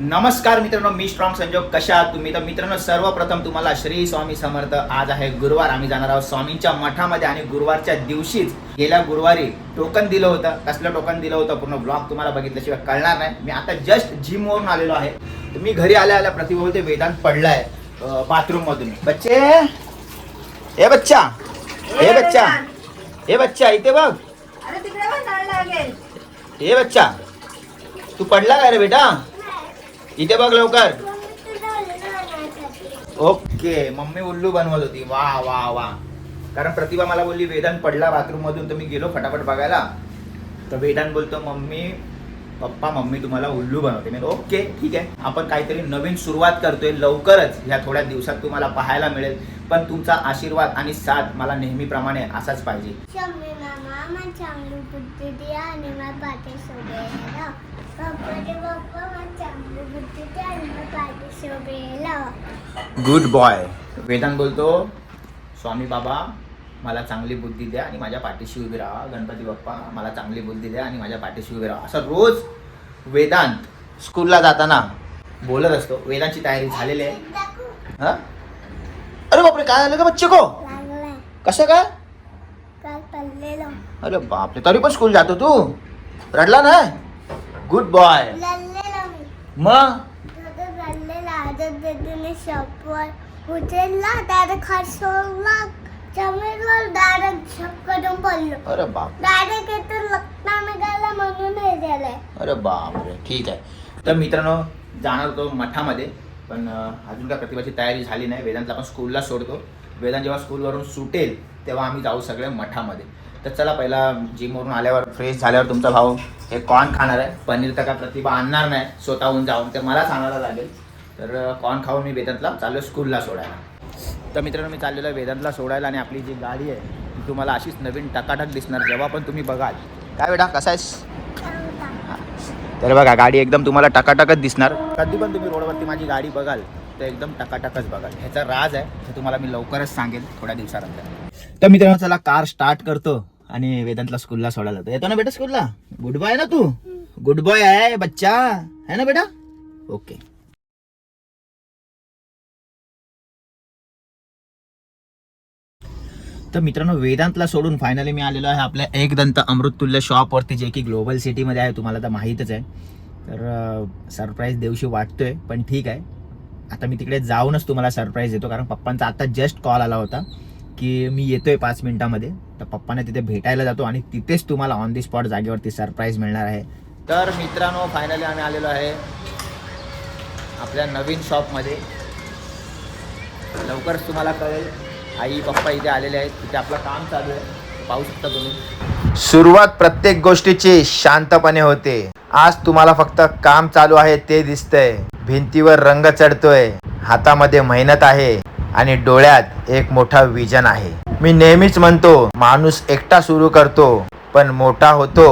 नमस्कार मित्रांनो मी स्ट्रॉंग संजोग. कशा तुम्ही? तर मित्रांनो सर्वप्रथम तुम्हाला श्री स्वामी समर्थ. आज आहे गुरुवार आम्ही जाणार आहोत स्वामींच्या मठामध्ये आणि गुरुवारच्या दिवशीच गेल्या गुरुवारी टोकन दिलं होतं. कसलं टोकन दिलं होतं? पूर्ण ब्लॉग तुम्हाला बघितल्याशिवाय कळणार नाही. मी आता जस्ट जिम वरून आलेलो आहे. तर मी घरी आल्या आल्या प्रतिभा बोलते वेदांत पडलाय बाथरूम मधून. बच्चे! ए बच्चा! ए बच्चा! ए बच्चा इथे बघ. ए बच्चा! तू पडला काय रे बेटा? इथे बघ लवकर. ओके मम्मी उल्लू बनवत होती. वा वा वा. कारण प्रतिभा मला बोलली वेदांत पडला बाथरूम मधून तर मी गेलो फटाफट बघायला. तर वेदांत बोलतो मम्मी पप्पा मम्मी तुम्हाला उल्लू बनवते. मी ओके ठीक आहे. आपण काहीतरी नवीन सुरुवात करतोय लवकरच. ह्या थोड्या दिवसात तुम्हाला पाहायला मिळेल. पण तुमचा आशीर्वाद आणि साथ मला नेहमीप्रमाणे असाच पाहिजे. गुड बॉय वेदांत बोलतो स्वामी बाबा मला चांगली बुद्धी द्या आणि माझ्या पाठीशी उभी राहा. गणपती बाप्पा मला चांगली बुद्धी द्या आणि माझ्या पाठीशी उभी राहा. असं रोज वेदांत स्कूलला जाताना बोलत असतो. वेदांतची तयारी झालेली आहे. हा? अरे बापरे काय झालं का बच्चे को? कसं काय? अरे बापरे तरी पण स्कूल जातो तू? रडला नाही? गुड बॉय मी. मग? दादा लढलेला आदत देतीने शॉपवर उचलला डायरेक्ट खाट सोडला जमिनीवर डायरेक्ट झपकडून पडलो. अरे बाप. डायरेक्ट येतो लग्ना निघाला म्हणून हे झालंय. अरे बापरे ठीक आहे. तर मित्रांनो जाणार होतो मठामध्ये पण अं, अजून काय प्रतिभाची तयारी झाली नाही. वेदांतला आपण स्कूलला सोडतो. वेदांत जेव्हा स्कूलवरून सुटेल तेव्हा आम्ही जाऊ सगळे मठामध्ये. तर चला पहिला जिमवरून आल्यावर फ्रेश झाल्यावर तुमचा भाऊ हे कॉर्न खाणार आहे. पनीर तर काय प्रतिभा आणणार नाही स्वतःहून जाऊन. तर मलाच आणायला लागेल. तर कॉर्न खाऊन मी वेदांतला चाललो स्कूलला सोडायला. तर मित्रांनो मी चाललेलो आहे वेदांतला सोडायला आणि आपली जी गाडी आहे ती तुम्हाला अशीच नवीन टकाटक दिसणार जेव्हा पण तुम्ही बघाल. काय बेटा कसा आहेस? तर बघा गाडी एकदम तुम्हाला टकाटकच दिसणार. कधी पण तुम्ही रोडवरती माझी गाडी बघाल तर एकदम टकाटकच बघाल ह्याचा राज आहे हे तुम्हाला मी लवकरच सांगेन थोड्या दिवसानंतर. तर मित्रांनो चला कार स्टार्ट करतो आणि वेदांतला स्कूलला सोडायला जातो. येतो ना बेटा स्कूलला गुड बॉय ना तू? गुड बॉय आहे बच्चा. है ना बेटा? ओके तर मित्रांनो वेदांतला सोडून फायनली मी आलेलो आहे आपल्या एक दंत अमृततुल्य शॉपवरती जे की ग्लोबल सिटीमध्ये आहे तुम्हाला तर माहीतच आहे. तर सरप्राईज देऊशी वाटतोय पण ठीक आहे. आता मी तिकडे जाऊनच तुम्हाला सरप्राईज देतो कारण पप्पांचा आता जस्ट कॉल आला होता की मी येतोय पाच मिनिटामध्ये. तर पप्पाने तिथे भेटायला जातो आणि तिथेच तुम्हाला ऑन दी स्पॉट जागेवरती सरप्राईज मिळणार आहे. तर मित्रांनो फायनली आम्ही आलेलो आहे आपल्या नवीन शॉपमध्ये लवकरच तुम्हाला कळेल आई पप्पा इथे आलेले आहेत. तिथे आपलं काम चालू आहे. पाहू शकता तुम्ही. सुरुवात प्रत्येक गोष्टीची शांतपणे होते. आज तुम्हाला फक्त काम चालू आहे ते दिसतंय. भिंतीवर रंग चढतोय. हातामध्ये मेहनत आहे आणि डोळ्यात एक मोठा विजन आहे. मी नेहमीच म्हणतो माणूस एकटा सुरू करतो पण मोठा होतो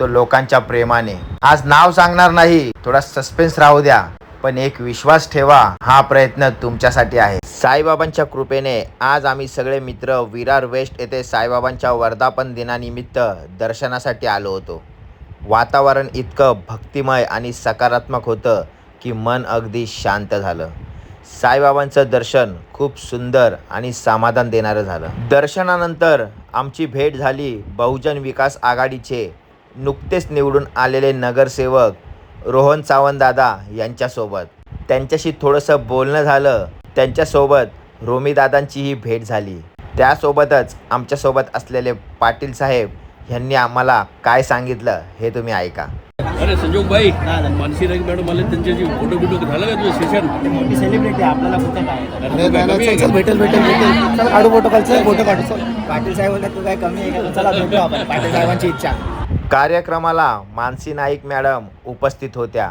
तो लोकांच्या प्रेमाने. आज नाव सांगणार नाही थोडा सस्पेन्स राहू द्या पण एक विश्वास ठेवा हा प्रयत्न तुमच्यासाठी आहे. साईबाबांच्या कृपेने आज आम्ही सगळे मित्र विरार वेस्ट येथे साईबाबांच्या वर्धापन दिनानिमित्त दर्शनासाठी आलो होतो. वातावरण इतकं भक्तिमय आणि सकारात्मक होतं की मन अगदी शांत झालं. साईबाबांचं दर्शन खूप सुंदर आणि समाधान देणारं झालं. दर्शनानंतर आमची भेट झाली बहुजन विकास आघाडीचे नुकतेच निवडून आलेले नगरसेवक रोहन सावंतदादा यांच्यासोबत. त्यांच्याशी थोडंसं बोलणं झालं. त्यांच्यासोबत रोमीदादांचीही भेट झाली. त्यासोबतच आमच्यासोबत असलेले पाटील साहेब यांनी आम्हाला काय सांगितलं हे तुम्ही ऐका. अरे संजोग भाई मानसी नाईक मॅडम आले त्यांच्याशी फोटो बिटो झालं का तुझं सेशन मोठी सेलिब्रिटी आपल्याला कुठं काय का? भेटेल भेटेल भेटेल. चल काढू फोटो काढ चल फोटो काढू चल. पाटील साहेब तू काय कमी आहे का? चला भेटू आपण. पाटील साहेबांची इच्छा. कार्यक्रमाला मानसी नाईक मॅडम उपस्थित होत्या.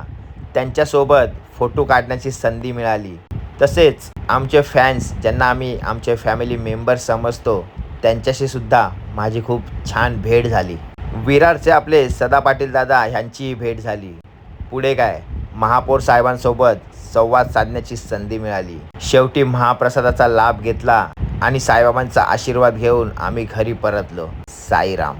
त्यांच्यासोबत फोटो काढण्याची संधी मिळाली. तसेच आमचे फॅन्स ज्यांना आम्ही आमचे फॅमिली मेंबर्स समजतो त्यांच्याशी सुद्धा माझी खूप छान भेट झाली. विरारचे आपले सदा पाटील दादा ह्यांचीही भेट झाली. पुढे काय? महापौर साहेबांसोबत संवाद साधण्याची संधी मिळाली. शेवटी महाप्रसादाचा लाभ घेतला आणि साईबाबांचा आशीर्वाद घेऊन आम्ही घरी परतलो. साईराम.